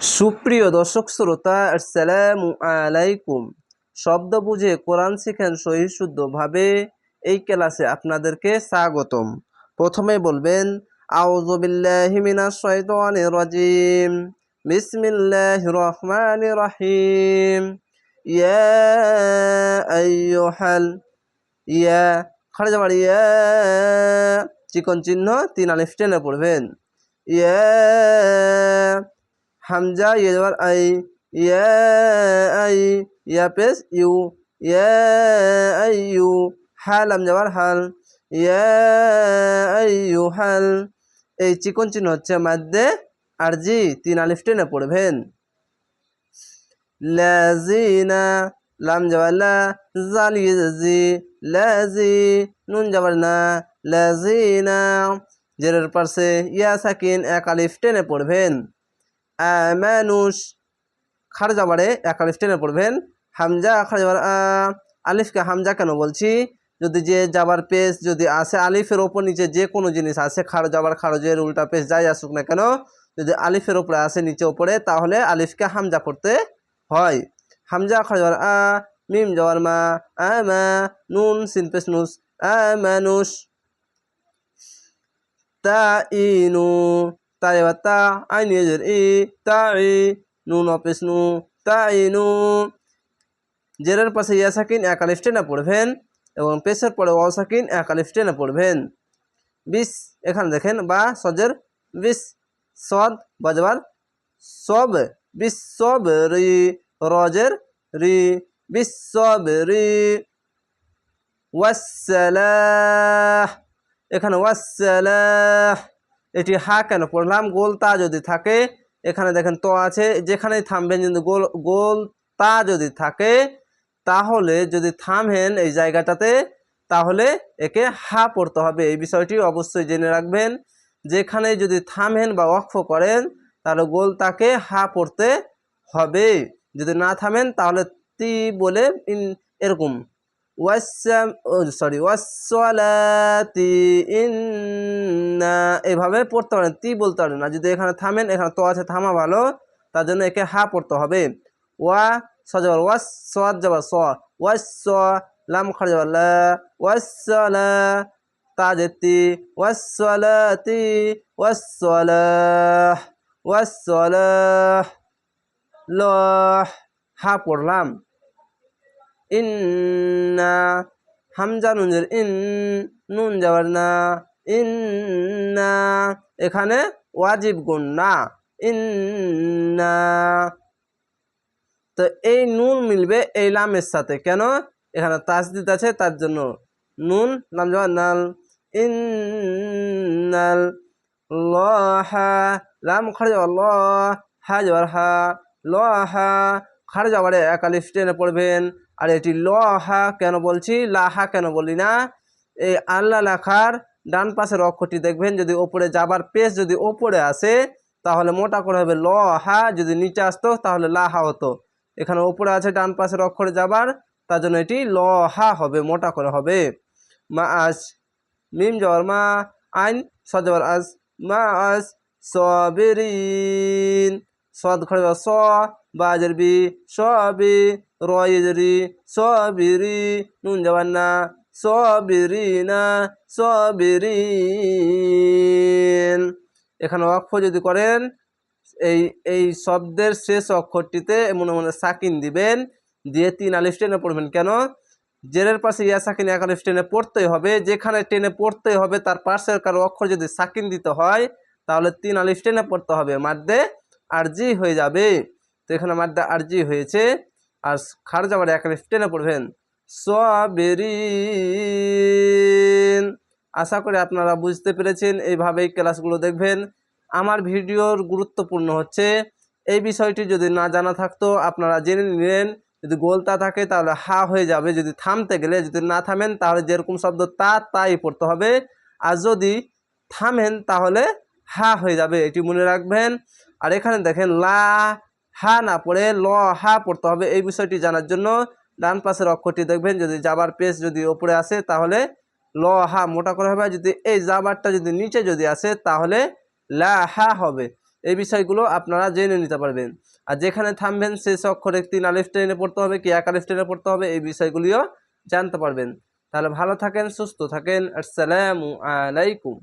সুপ্রিয় দর্শক শ্রোতা, আসসালামু আলাইকুম। শব্দ বুঝে কোরআন শিখেন সহিশুদ্ধভাবে এই ক্লাসে আপনাদেরকে স্বাগতম। প্রথমে বলবেন, আউযু বিল্লাহি মিনাশ শাইতানির রাজিম। বিসমিল্লাহির রহমানির রহিম। ইয়া আইয়ুহাল, ইয়া খাড়া যাবার ইয়া, চিকন চিহ্ন, তিন আলিফ টেনে পড়বেন। ইয়া হামজা ইয়ে আই, ইয়া আই, ইয়া পেস, ইউ, ইয়া আই, ইউ, হাল আম যাবার হাল, ইয়া আই, ইউ, হাল। এই চিকন চিহ্ন হচ্ছে মাধ্যে আর জি তিন আলিফ টেনে পড়বেন। লাম যাবার লা, জালি জি লাজি নুন না জেরের পাশে ইয়া সাকিন এক আলিফ টেনে পড়বেন। আমানুষ খার যাবারে এক আলিফ টেনে পড়বেন। হামজা খার যাবার আলিফকে হামজা কেন বলছি? যদি যে যাবার পেজ যদি আসে আলিফের ওপর নিচে যে কোনো জিনিস আসে খার যাবার খারজের উল্টা পেজ যাই আসুক না কেন, যদি আলিফের ওপরে আসে নিচে ওপরে, তাহলে আলিফকে হামজা পড়তে হয়। হামজা খার যাবার আ মিম যাওয়ার মা আ মা, নুন, সিন পেশ নুস আ মানুষ, তা ইনু তা এবার তা আইন এজের ই তা ই নুন নু তা ইনু জেরের পাশে ইয়া সাকিন এক আলিফ টেনে পড়বেন এবং পেশের পরে অ সাকিন এক আলিফ টেনে পড়বেন বিশ এখানে দেখেন বা সজের বিশ সদ বাজবার সব বিশ সব রি রজের রি বিশ সব রি ওয়াসালাহ এখানে ওয়াসালাহ এটি হা কেন? পড়লাম গোল তা যদি থাকে, এখানে দেখেন তো আছে, যেখানেই থামবেন কিন্তু গোল গোল তা যদি থাকে, তাহলে যদি থামেন এই জায়গাটাতে, তাহলে একে হা পড়তে হবে। এই বিষয়টি অবশ্যই জেনে রাখবেন। যেখানে যদি থামেন বা অক্ষ করেন, তাহলে গোল তাকে হা পড়তে হবে। যদি না থামেন, তাহলে তি বলে এরকম। সরি ওয়াসলাতি ইন্না, এভাবে পড়তে পারেন, তি বলতে পারেন না। যদি এখানে থামেন, এখানে তো আছে, থামা ভালো, তার জন্য একে হা পড়তে হবে। ওয়া, সজবর ওয়াস সাদ যাবার স ওয়াস লাম খাড় যাবার লা ওয়াসলা তা যেতি ওয়াসলাতি ওয়াসলাহ ওয়াসলাহ ল, হা পড়লাম। ইন্না হামজা নুনের ইন, নুন যাবার না। ইন্না, এখানে ওয়াজিব গুণ না। ইন্না। তো এই নুন মিলবে এই লামের সাথে। কেন? এখানে তাসদিদ আছে, তার জন্য নুন, লাম যাবার নাল। ইন্নাল লহা, লাম খাড়ে যাবার ল হা যাবার হা। লহা, খাড়ে যাবারে এক আলিফ টেনে পড়বেন। আর এটি লহা কেন বলছি? লাহা কেন বলি না? এই আল্লাহ লেখার ডান পাশের অক্ষরটি দেখবেন, যদি ওপরে যাবার পেজ যদি ওপরে আসে, তাহলে মোটা করে হবে লহা। যদি নিচে আসতো, তাহলে লাহা হতো। এখানে ওপরে আছে ডান পাশের অক্ষরে যাবার, তার জন্য এটি লহা হবে, মোটা করে হবে। মা আস মিম যাওয়ার মা আইন সজবার আস মা আস সবেরিন। সদ খড়ে স, বাজের বি সবি রয়েজরি সবিরি নুন যাবার না সবিরিনা সবিরিন এখানে অক্ষ যদি করেন, এই এই শব্দের শেষ অক্ষরটিতে মনে মনে সাকিন দিবেন, দিয়ে তিন আলিফ টেনে পড়বেন। কেন? জেরের পাশে ইয়া সাকিন এক আলিফ টেনে পড়তেই হবে, যেখানে টেনে পড়তেই হবে তার পাশের কারও অক্ষর যদি সাকিন দিতে হয়, তাহলে তিন আলিফ টেনে পড়তে হবে। মাধ্যে আরজি হয়ে যাবে। তো এখানে মাদ্দা আরজি হয়েছে। আর খার যাবার এক টেনে পড়বেন। সবেরিন। আশা করি আপনারা বুঝতে পেরেছেন। এইভাবেই ক্লাসগুলো দেখবেন। আমার ভিডিওর গুরুত্বপূর্ণ হচ্ছে, এই বিষয়টি যদি না জানা থাকতো, আপনারা জেনে নিলেন। যদি গোলতা থাকে, তাহলে হা হয়ে যাবে। যদি থামতে গেলে, যদি না থামেন, তাহলে যেরকম শব্দ তা, তাই পড়তে হবে। আর যদি থামেন, তাহলে হা হয়ে যাবে। এটি মনে রাখবেন। আর এখানে দেখেন, লা, হা না পড়ে ল, হা পড়তে হবে। এই বিষয়টি জানার জন্য ডান পাশের অক্ষরটি দেখবেন, যদি যাবার পেজ যদি ওপরে আসে, তাহলে ল, হা মোটা করে হবে। যদি এই জাবারটা যদি নিচে যদি আসে, তাহলে লা, হা হবে। এই বিষয়গুলো আপনারা জেনে নিতে পারবেন। আর যেখানে থামবেন, শেষ অক্ষরে তিন আলিফ টেনে পড়তে হবে কি এক আলিফ টেনে পড়তে হবে, এই বিষয়গুলিও জানতে পারবেন। তাহলে ভালো থাকেন, সুস্থ থাকেন। আসসালামু আলাইকুম।